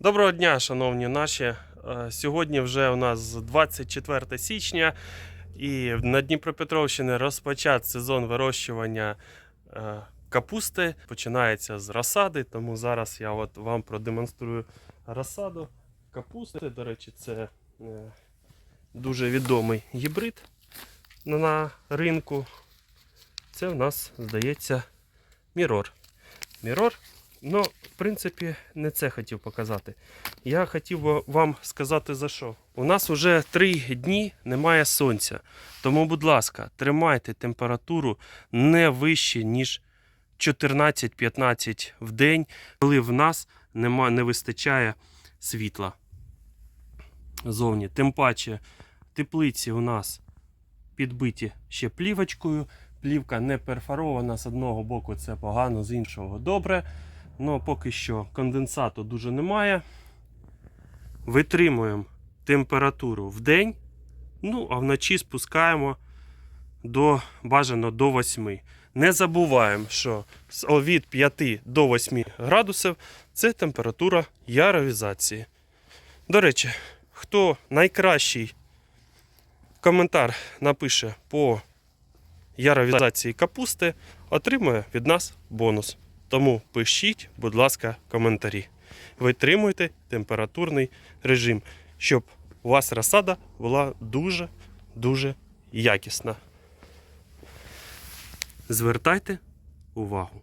Доброго дня, шановні наші. Е, Сьогодні вже у нас 24 січня, і на Дніпропетровщині розпочат сезон вирощування е, капусти. Починається з розсади, тому зараз я от вам продемонструю розсаду капусти. До речі, це е, дуже відомий гібрид на ринку. Це в нас, здається, Мірор. Мірор Ну, в принципі, не це хотів показати. Я хотів би вам сказати за що. У нас вже три дні немає сонця. Тому, будь ласка, тримайте температуру не вище, ніж 14-15 в день, коли в нас нема, не вистачає світла зовні. Тим паче, теплиці у нас підбиті ще плівочкою. Плівка не перфорована з одного боку, це погано, з іншого добре. Ну, поки що конденсату дуже немає. Витримуємо температуру в день. Ну, а вночі спускаємо до бажано до 8. Не забуваємо, що від 5 до 8 градусів це температура яровізації. До речі, хто найкращий коментар напише по яровізації капусти, отримує від нас бонус. Тому пишіть, будь ласка, коментарі. Витримуйте температурний режим, щоб у вас розсада була дуже-дуже якісна. Звертайте увагу.